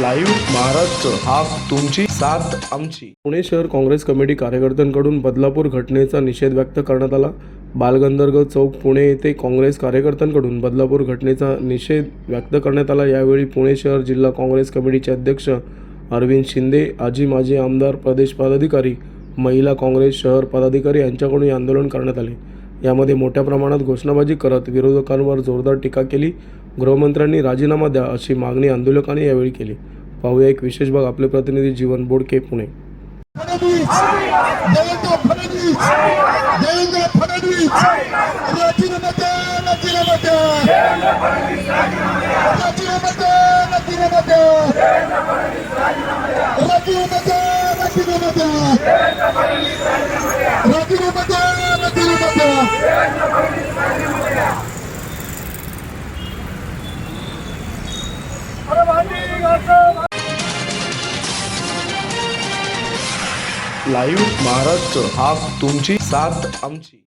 Live Maharashtra हा तुमची साथ आमची. पुणे शहर काँग्रेस कमिटी कार्यकर्त्यांकडून बदलापूर घटनेचा निषेध व्यक्त करण्यात आला. बालगंधर्व चौक पुणे येथे काँग्रेस कार्यकर्त्यांकडून बदलापूर घटनेचा निषेध व्यक्त करण्यात आला. यावेळी पुणे शहर जिल्हा काँग्रेस कमिटीचे अध्यक्ष अरविंद शिंदे आजी माजी आमदार प्रदेश पदाधिकारी महिला काँग्रेस शहर पदाधिकारी यांच्याकडून आंदोलन करण्यात आले. यामध्ये मोठ्या प्रमाणात घोषणाबाजी करत विरोधकांवर जोरदार टीका केली. गृहमंत्र्यांनी राजीनामा द्या अशी मागणी आंदोलकांनी यावेळी केली पाहूया एक विशेष भाग आपले प्रतिनिधी जीवन बोडके पुणे लाईव्ह महाराष्ट्र हा तुमची साथ आमची.